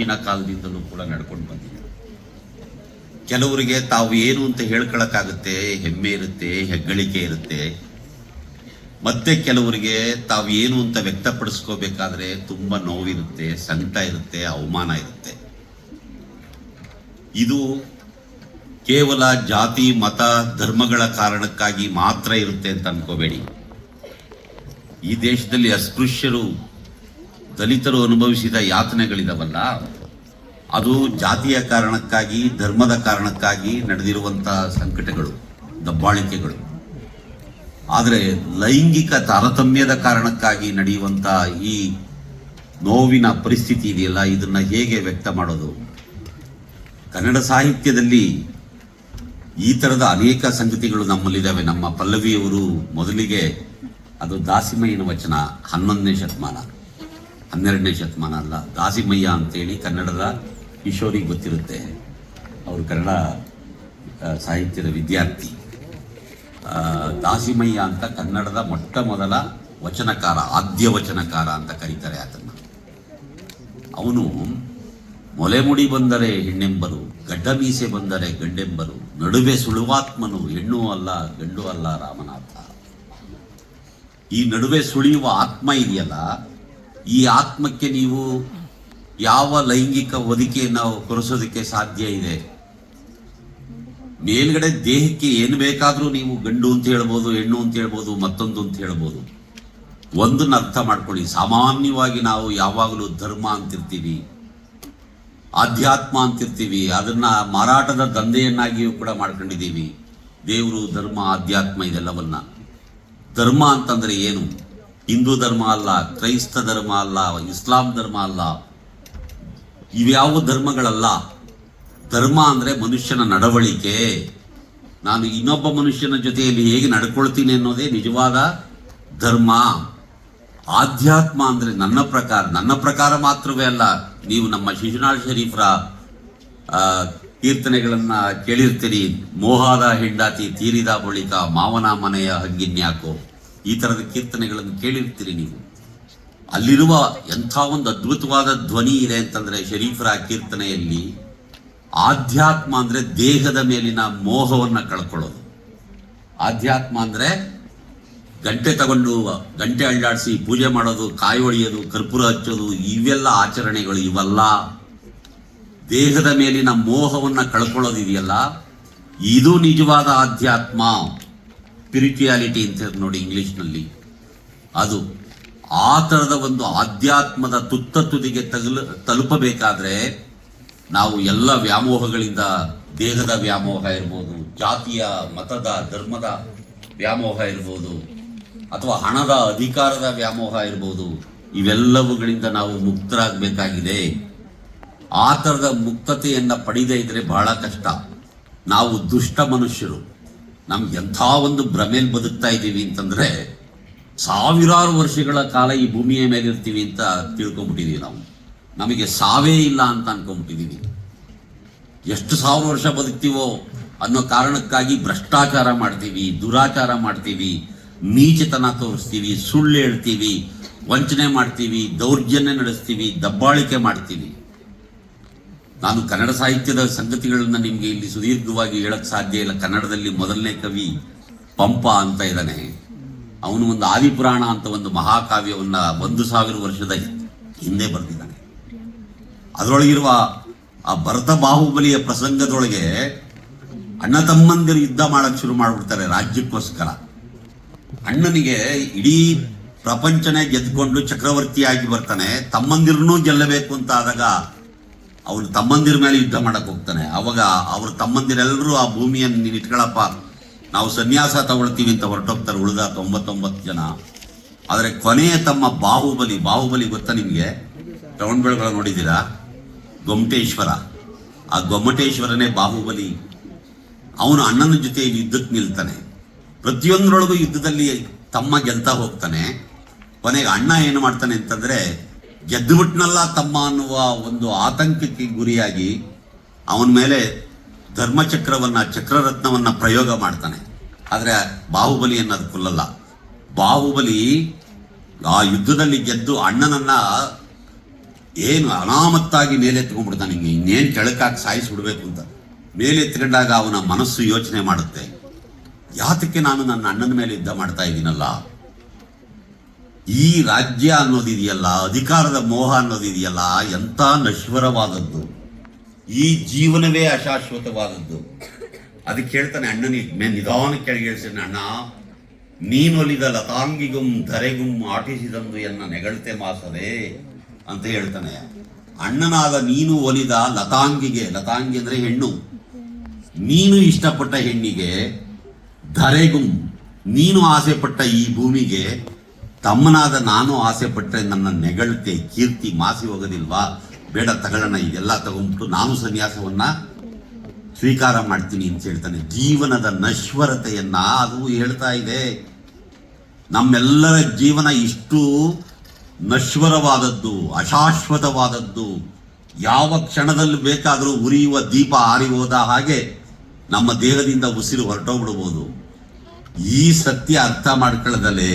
ಪ್ರಾಚೀನ ಕಾಲದಿಂದಲೂ ಕೂಡ ನಡ್ಕೊಂಡು ಬಂದಿದೆ. ಕೆಲವರಿಗೆ ತಾವು ಏನು ಅಂತ ಹೇಳ್ಕೊಳಕ್ಕಾಗುತ್ತೆ, ಹೆಮ್ಮೆ ಇರುತ್ತೆ, ಹೆಗ್ಗಳಿಕೆ ಇರುತ್ತೆ. ಮತ್ತೆ ಕೆಲವರಿಗೆ ತಾವು ಏನು ಅಂತ ವ್ಯಕ್ತಪಡಿಸ್ಕೋಬೇಕಾದ್ರೆ ತುಂಬ ನೋವಿರುತ್ತೆ, ಸಂಕಟ ಇರುತ್ತೆ, ಅವಮಾನ ಇರುತ್ತೆ. ಇದು ಕೇವಲ ಜಾತಿ, ಮತ, ಧರ್ಮಗಳ ಕಾರಣಕ್ಕಾಗಿ ಮಾತ್ರ ಇರುತ್ತೆ ಅಂತ ಅನ್ಕೋಬೇಡಿ. ಈ ದೇಶದಲ್ಲಿ ಅಸ್ಪೃಶ್ಯರು ದಲಿತರು ಅನುಭವಿಸಿದ ಯಾತನೆಗಳಿದವಲ್ಲ, ಅದು ಜಾತಿಯ ಕಾರಣಕ್ಕಾಗಿ, ಧರ್ಮದ ಕಾರಣಕ್ಕಾಗಿ ನಡೆದಿರುವಂತಹ ಸಂಕಟಗಳು, ದಬ್ಬಾಳಿಕೆಗಳು. ಆದರೆ ಲೈಂಗಿಕ ತಾರತಮ್ಯದ ಕಾರಣಕ್ಕಾಗಿ ನಡೆಯುವಂತ ಈ ನೋವಿನ ಪರಿಸ್ಥಿತಿ ಇದೆಯಲ್ಲ, ಇದನ್ನ ಹೇಗೆ ವ್ಯಕ್ತ ಮಾಡೋದು? ಕನ್ನಡ ಸಾಹಿತ್ಯದಲ್ಲಿ ಈ ಥರದ ಅನೇಕ ಸಂಗತಿಗಳು ನಮ್ಮಲ್ಲಿದ್ದಾವೆ. ನಮ್ಮ ಪಲ್ಲವಿಯವರು ಮೊದಲಿಗೆ ಅದು ದಾಸಿಮಯ್ಯನ ವಚನ, ಹನ್ನೊಂದನೇ ಶತಮಾನ. ಹನ್ನೆರಡನೇ ಶತಮಾನ ಅಲ್ಲ. ದಾಸಿಮಯ್ಯ ಅಂತೇಳಿ ಕನ್ನಡದ ಕಿಶೋರಿಗೆ ಗೊತ್ತಿರುತ್ತೆ. ಅವರು ಕನ್ನಡ ಸಾಹಿತ್ಯದ ವಿದ್ಯಾರ್ಥಿ. ದಾಸಿಮಯ್ಯ ಅಂತ ಕನ್ನಡದ ಮೊಟ್ಟ ಮೊದಲ ವಚನಕಾರ, ಆದ್ಯ ವಚನಕಾರ ಅಂತ ಕರೀತಾರೆ ಆತನ. ಅವನು ಮೊಲೆಮುಡಿ ಬಂದರೆ ಹೆಣ್ಣೆಂಬರು ಗಡ್ಡ ಮೀಸೆ ಬಂದರೆ ಗಂಡೆಂಬರು, ನಡುವೆ ಸುಳುವಾತ್ಮನು ಹೆಣ್ಣು ಅಲ್ಲ, ಗಂಡು ಅಲ್ಲ ರಾಮನಾಥ. ಈ ನಡುವೆ ಸುಳಿಯುವ ಆತ್ಮ ಇದೆಯಲ್ಲ ಈ ಆತ್ಮಕ್ಕೆ ನೀವು ಯಾವ ಲೈಂಗಿಕ ಒದಿಕೆಯನ್ನು ಕೊರೆಸೋದಕ್ಕೆ ಸಾಧ್ಯ ಇದೆ? ಮೇಲ್ಗಡೆ ದೇಹಕ್ಕೆ ಏನು ಬೇಕಾದರೂ ನೀವು ಗಂಡು ಅಂತ ಹೇಳ್ಬೋದು, ಹೆಣ್ಣು ಅಂತ ಹೇಳ್ಬೋದು, ಮತ್ತೊಂದು ಅಂತ ಹೇಳ್ಬೋದು. ಒಂದನ್ನು ಅರ್ಥ ಮಾಡ್ಕೊಳ್ಳಿ. ಸಾಮಾನ್ಯವಾಗಿ ನಾವು ಯಾವಾಗಲೂ ಧರ್ಮ ಅಂತಿರ್ತೀವಿ, ಆಧ್ಯಾತ್ಮ ಅಂತಿರ್ತೀವಿ, ಅದನ್ನ ಮಾರಾಟದ ದಂಧೆಯನ್ನಾಗಿಯೂ ಕೂಡ ಮಾಡ್ಕೊಂಡಿದ್ದೀವಿ. ದೇವರು, ಧರ್ಮ, ಆಧ್ಯಾತ್ಮ ಇದೆಲ್ಲವನ್ನ. ಧರ್ಮ ಅಂತಂದ್ರೆ ಏನು? ಹಿಂದೂ ಧರ್ಮ ಅಲ್ಲ, ಕ್ರೈಸ್ತ ಧರ್ಮ ಅಲ್ಲ, ಇಸ್ಲಾಂ ಧರ್ಮ ಅಲ್ಲ, ಇವ್ಯಾವ ಧರ್ಮಗಳಲ್ಲ, ಧರ್ಮ ಅಂದರೆ ಮನುಷ್ಯನ ನಡವಳಿಕೆ. ನಾನು ಇನ್ನೊಬ್ಬ ಮನುಷ್ಯನ ಜೊತೆಯಲ್ಲಿ ಹೇಗೆ ನಡ್ಕೊಳ್ತೀನಿ ಅನ್ನೋದೇ ನಿಜವಾದ ಧರ್ಮ. ಆಧ್ಯಾತ್ಮ ಅಂದರೆ ನನ್ನ ಪ್ರಕಾರ ನನ್ನ ಪ್ರಕಾರ ಮಾತ್ರವೇ ಅಲ್ಲ, ನೀವು ನಮ್ಮ ಶಿಶುನಾಳ್ ಶರೀಫ್ರ ಕೀರ್ತನೆಗಳನ್ನು ಕೇಳಿರ್ತೀರಿ, ಮೋಹದ ಹೆಂಡಾತಿ ತೀರಿದ ಬಳಿಕ ಮಾವನ ಮನೆಯ ಹಂಗಿನ್ಯಾಕೋ. ಈ ತರದ ಕೀರ್ತನೆಗಳನ್ನು ಕೇಳಿರ್ತೀರಿ ನೀವು. ಅಲ್ಲಿರುವ ಎಂಥ ಒಂದು ಅದ್ಭುತವಾದ ಧ್ವನಿ ಇದೆ ಅಂತಂದ್ರೆ ಶರೀಫರ ಕೀರ್ತನೆಯಲ್ಲಿ ಆಧ್ಯಾತ್ಮ ಅಂದರೆ ದೇಹದ ಮೇಲಿನ ಮೋಹವನ್ನ ಕಳ್ಕೊಳ್ಳೋದು. ಆಧ್ಯಾತ್ಮ ಅಂದರೆ ಗಂಟೆ ತಗೊಂಡು ಗಂಟೆ ಅಳ್ಳಾಡಿಸಿ ಪೂಜೆ ಮಾಡೋದು, ಕಾಯಿ ಒಡೆಯೋದು, ಕರ್ಪೂರ ಹಚ್ಚೋದು, ಇವೆಲ್ಲ ಆಚರಣೆಗಳು ಇವಲ್ಲ. ದೇಹದ ಮೇಲಿನ ಮೋಹವನ್ನ ಕಳ್ಕೊಳ್ಳೋದಿದೆಯಲ್ಲ ಇದು ನಿಜವಾದ ಆಧ್ಯಾತ್ಮ. ಸ್ಪಿರಿಚುಯಾಲಿಟಿ ಅಂತ ನೋಡಿ ಇಂಗ್ಲಿಷ್ನಲ್ಲಿ. ಅದು ಆ ಥರದ ಒಂದು ಆಧ್ಯಾತ್ಮದ ತುತ್ತ ತುದಿಗೆ ತಗಲು, ತಲುಪಬೇಕಾದ್ರೆ ನಾವು ಎಲ್ಲ ವ್ಯಾಮೋಹಗಳಿಂದ ದೇಹದ ವ್ಯಾಮೋಹ ಇರ್ಬೋದು, ಜಾತಿಯ ಮತದ, ಧರ್ಮದ ವ್ಯಾಮೋಹ ಇರ್ಬೋದು, ಅಥವಾ ಹಣದ ಅಧಿಕಾರದ ವ್ಯಾಮೋಹ ಇರ್ಬೋದು, ಇವೆಲ್ಲವುಗಳಿಂದ ನಾವು ಮುಕ್ತರಾಗಬೇಕಾಗಿದೆ. ಆ ಥರದ ಮುಕ್ತತೆಯನ್ನು ಪಡೆಯದೇ ಇದ್ರೆ ಬಹಳ ಕಷ್ಟ. ನಾವು ದುಷ್ಟ ಮನುಷ್ಯರು. ನಮ್ಗೆ ಎಂಥ ಒಂದು ಭ್ರಮೆಯಲ್ಲಿ ಬದುಕ್ತಾ ಇದ್ದೀವಿ ಅಂತಂದ್ರೆ ಸಾವಿರಾರು ವರ್ಷಗಳ ಕಾಲ ಈ ಭೂಮಿಯ ಮೇಲೆ ಇರ್ತೀವಿ ಅಂತ ತಿಳ್ಕೊಂಬಿಟ್ಟಿದ್ದೀವಿ ನಾವು. ನಮಗೆ ಸಾವೇ ಇಲ್ಲ ಅಂತ ಅನ್ಕೊಂಬಿಟ್ಟಿದ್ದೀವಿ ಎಷ್ಟು ಸಾವಿರ ವರ್ಷ ಬದುಕ್ತೀವೋ ಅನ್ನೋ ಕಾರಣಕ್ಕಾಗಿ ಭ್ರಷ್ಟಾಚಾರ ಮಾಡ್ತೀವಿ, ದುರಾಚಾರ ಮಾಡ್ತೀವಿ, ನೀಚತನ ತೋರಿಸ್ತೀವಿ, ಸುಳ್ಳು ಹೇಳ್ತೀವಿ, ವಂಚನೆ ಮಾಡ್ತೀವಿ, ದೌರ್ಜನ್ಯ ನಡೆಸ್ತೀವಿ, ದಬ್ಬಾಳಿಕೆ ಮಾಡ್ತೀವಿ. ನಾನು ಕನ್ನಡ ಸಾಹಿತ್ಯದ ಸಂಗತಿಗಳನ್ನು ನಿಮಗೆ ಇಲ್ಲಿ ಸುದೀರ್ಘವಾಗಿ ಹೇಳಕ್ ಸಾಧ್ಯ ಇಲ್ಲ. ಕನ್ನಡದಲ್ಲಿ ಮೊದಲನೇ ಕವಿ ಪಂಪ ಅಂತ ಇದ್ದಾನೆ. ಅವನು ಒಂದು ಆದಿಪುರಾಣ ಅಂತ ಒಂದು ಮಹಾಕಾವ್ಯವನ್ನ ಒಂದು ಸಾವಿರ ವರ್ಷದ ಹಿಂದೆ ಬರೆದಿದ್ದಾನೆ. ಅದರೊಳಗಿರುವ ಆ ಭರತ ಬಾಹುಬಲಿಯ ಪ್ರಸಂಗದೊಳಗೆ ಅಣ್ಣ ತಮ್ಮಂದಿರು ಯುದ್ಧ ಮಾಡಕ್ ಶುರು ಮಾಡ್ಬಿಡ್ತಾರೆ ರಾಜ್ಯಕ್ಕೋಸ್ಕರ. ಅಣ್ಣನಿಗೆ ಇಡೀ ಪ್ರಪಂಚನೇ ಗೆದ್ಕೊಂಡು ಚಕ್ರವರ್ತಿಯಾಗಿ ಬರ್ತಾನೆ. ತಮ್ಮಂದಿರನ್ನೂ ಗೆಲ್ಲಬೇಕು ಅಂತ ಆದಾಗ ಅವನು ತಮ್ಮಂದಿರ ಮೇಲೆ ಯುದ್ಧ ಮಾಡಕ್ ಹೋಗ್ತಾನೆ. ಅವಾಗ ಅವ್ರ ತಮ್ಮಂದಿರೆಲ್ಲರೂ ಆ ಭೂಮಿಯನ್ನು ನೀನು ಇಟ್ಕೊಳ್ಳಪ್ಪ ನಾವು ಸನ್ಯಾಸ ತಗೊಳ್ತೀವಿ ಅಂತ ಹೊರಟೋಗ್ತಾರೆ ಉಳಿದ ತೊಂಬತ್ತೊಂಬತ್ತು ಜನ. ಆದರೆ ಕೊನೆಯ ತಮ್ಮ ಬಾಹುಬಲಿ ಬಾಹುಬಲಿ ಗೊತ್ತಾ ನಿಮಗೆ? ಬೆಳಗಳ ನೋಡಿದ್ದೀರಾ? ಗೊಮಟೇಶ್ವರ ಆ ಗೊಮ್ಮಟೇಶ್ವರನೇ ಬಾಹುಬಲಿ. ಅವನು ಅಣ್ಣನ ಜೊತೆ ಯುದ್ಧಕ್ಕೆ ನಿಲ್ತಾನೆ. ಪ್ರತಿಯೊಂದರೊಳಗೂ ಯುದ್ಧದಲ್ಲಿ ತಮ್ಮ ಗೆಲ್ತಾ ಹೋಗ್ತಾನೆ. ಕೊನೆಗೆ ಅಣ್ಣ ಏನು ಮಾಡ್ತಾನೆ ಅಂತಂದ್ರೆ ಗೆದ್ದುಬಿಟ್ನಲ್ಲ ತಮ್ಮ ಅನ್ನುವ ಒಂದು ಆತಂಕಕ್ಕೆ ಗುರಿಯಾಗಿ ಅವನ ಮೇಲೆ ಧರ್ಮಚಕ್ರವನ್ನು, ಚಕ್ರರತ್ನವನ್ನ ಪ್ರಯೋಗ ಮಾಡ್ತಾನೆ. ಆದರೆ ಬಾಹುಬಲಿಯನ್ನು ಅನ್ನೋದು ಕೊಲ್ಲಲ್ಲ. ಬಾಹುಬಲಿ ಆ ಯುದ್ಧದಲ್ಲಿ ಗೆದ್ದು ಅಣ್ಣನನ್ನ ಏನು ಅನಾಮತ್ತಾಗಿ ಮೇಲೆತ್ಕೊಂಡ್ಬಿಡ್ತಾನೆ ಹಿಂಗೆ. ಇನ್ನೇನು ಕೆಳಕಾಗಿ ಸಾಯಿಸಿಬಿಡ್ಬೇಕು ಅಂತ. ಮೇಲೆತ್ಕೊಂಡಾಗ ಅವನ ಮನಸ್ಸು ಯೋಚನೆ ಮಾಡುತ್ತೆ. ಯಾತಕ್ಕೆ ನಾನು ನನ್ನ ಅಣ್ಣನ ಮೇಲೆ ಯುದ್ಧ ಮಾಡ್ತಾ ಇದ್ದೀನಲ್ಲ? ಈ ರಾಜ್ಯ ಅನ್ನೋದಿದೆಯಲ್ಲ, ಅಧಿಕಾರದ ಮೋಹ ಅನ್ನೋದಿದೆಯಲ್ಲ, ಎಂಥ ನಶ್ವರವಾದದ್ದು. ಈ ಜೀವನವೇ ಅಶಾಶ್ವತವಾದದ್ದು. ಅದಕ್ಕೆ ಹೇಳ್ತಾನೆ ಅಣ್ಣನಿಗೆ ನಿಧಾನ ಕೆಳಗಿಳಿಸಿದ ಅಣ್ಣ. ನೀನೊಲಿದ ಲತಾಂಗಿಗುಂ, ಧರೆಗುಂ ಆಟಿಸಿದಂದು ಎನ್ನ ನೆಗಳತೆ ಮಾಸದೆ ಅಂತ ಹೇಳ್ತಾನೆ. ಅಣ್ಣನಾದ ನೀನು ಒಲಿದ ಲತಾಂಗಿಗೆ, ಲತಾಂಗಿ ಅಂದರೆ ಹೆಣ್ಣು. ನೀನು ಇಷ್ಟಪಟ್ಟ ಹೆಣ್ಣಿಗೆ, ಧರೆಗುಂ, ನೀನು ಆಸೆ ಪಟ್ಟ ಈ ಭೂಮಿಗೆ ತಮ್ಮನಾದ ನಾನು ಆಸೆ ಪಟ್ಟರೆ ನನ್ನ ನೆಗಳ್ತೆ, ಕೀರ್ತಿ ಮಾಸಿ ಹೋಗೋದಿಲ್ವಾ? ಬೇಡ ತಗೊಳ್ಳೋಣ ಇದೆಲ್ಲ ತಗೊಂಡ್ಬಿಟ್ಟು ನಾನು ಸನ್ಯಾಸವನ್ನ ಸ್ವೀಕಾರ ಮಾಡ್ತೀನಿ ಅಂತ ಹೇಳ್ತಾನೆ. ಜೀವನದ ನಶ್ವರತೆಯನ್ನ ಅದು ಹೇಳ್ತಾ ಇದೆ. ನಮ್ಮೆಲ್ಲರ ಜೀವನ ಇಷ್ಟು ನಶ್ವರವಾದದ್ದು, ಅಶಾಶ್ವತವಾದದ್ದು. ಯಾವ ಕ್ಷಣದಲ್ಲಿ ಬೇಕಾದರೂ ಉರಿಯುವ ದೀಪ ಆರಿ ಹೋದ ಹಾಗೆ ನಮ್ಮ ದೇಹದಿಂದ ಉಸಿರು ಹೊರಟೋಗ್ಬಿಡ್ಬೋದು. ಈ ಸತ್ಯ ಅರ್ಥ ಮಾಡ್ಕೊಳ್ಳದಲ್ಲೇ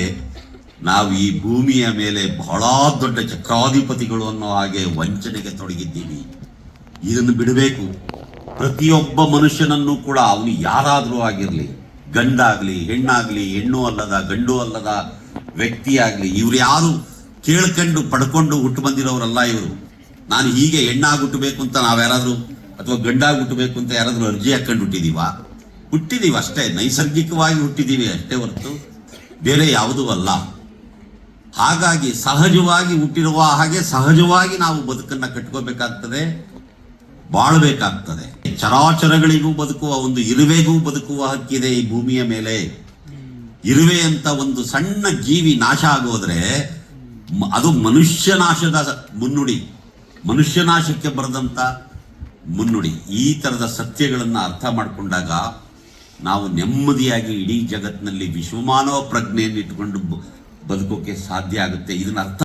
ನಾವು ಈ ಭೂಮಿಯ ಮೇಲೆ ಬಹಳ ದೊಡ್ಡ ಚಕ್ರಾಧಿಪತಿಗಳು ಅನ್ನೋ ಹಾಗೆ ವಂಚನೆಗೆ ತೊಡಗಿದ್ದೀವಿ. ಇದನ್ನು ಬಿಡಬೇಕು. ಪ್ರತಿಯೊಬ್ಬ ಮನುಷ್ಯನನ್ನು ಕೂಡ ಅವನು ಯಾರಾದರೂ ಆಗಿರಲಿ, ಗಂಡಾಗಲಿ, ಹೆಣ್ಣಾಗಲಿ, ಹೆಣ್ಣು ಅಲ್ಲದ, ಗಂಡು ಅಲ್ಲದ ವ್ಯಕ್ತಿಯಾಗಲಿ, ಇವ್ರು ಯಾರು ಕೇಳ್ಕೊಂಡು ಪಡ್ಕೊಂಡು ಹುಟ್ಟು ಬಂದಿರೋರಲ್ಲ ಇವರು. ನಾನು ಹೀಗೆ ಹೆಣ್ಣಾಗಿ ಹುಟ್ಟಬೇಕು ಅಂತ ನಾವ್ಯಾರಾದ್ರೂ ಅಥವಾ ಗಂಡಾಗಿ ಹುಟ್ಟಬೇಕು ಅಂತ ಯಾರಾದರೂ ಅರ್ಜಿ ಹಾಕೊಂಡು ಹುಟ್ಟಿದೀವ? ಹುಟ್ಟಿದೀವಿ ಅಷ್ಟೇ. ನೈಸರ್ಗಿಕವಾಗಿ ಹುಟ್ಟಿದೀವಿ ಅಷ್ಟೇ ಹೊರತು ಬೇರೆ ಯಾವುದೂ ಅಲ್ಲ. ಹಾಗಾಗಿ ಸಹಜವಾಗಿ ಹುಟ್ಟಿರುವ ಹಾಗೆ ಸಹಜವಾಗಿ ನಾವು ಬದುಕನ್ನ ಕಟ್ಕೋಬೇಕಾಗ್ತದೆ, ಬಾಳ್ಬೇಕಾಗ್ತದೆ. ಚರಾಚರಗಳಿಗೂ ಬದುಕುವ ಒಂದು ಇರುವೆಗೂ ಬದುಕುವ ಹಕ್ಕಿದೆ ಈ ಭೂಮಿಯ ಮೇಲೆ. ಇರುವೆ ಅಂತ ಒಂದು ಸಣ್ಣ ಜೀವಿ ನಾಶ ಆಗೋದ್ರೆ ಅದು ಮನುಷ್ಯ ನಾಶದ ಮುನ್ನುಡಿ. ಮನುಷ್ಯ ನಾಶಕ್ಕೆ ಬರೆದಂತ ಮುನ್ನುಡಿ. ಈ ತರದ ಸತ್ಯಗಳನ್ನು ಅರ್ಥ ಮಾಡಿಕೊಂಡಾಗ ನಾವು ನೆಮ್ಮದಿಯಾಗಿ ಇಡೀ ಜಗತ್ತಿನಲ್ಲಿ ವಿಶ್ವಮಾನವ ಪ್ರಜ್ಞೆಯನ್ನು ಇಟ್ಕೊಂಡು ಬ- ಬದುಕೋಕೆ ಸಾಧ್ಯ ಆಗುತ್ತೆ. ಇದನ್ನ ಅರ್ಥ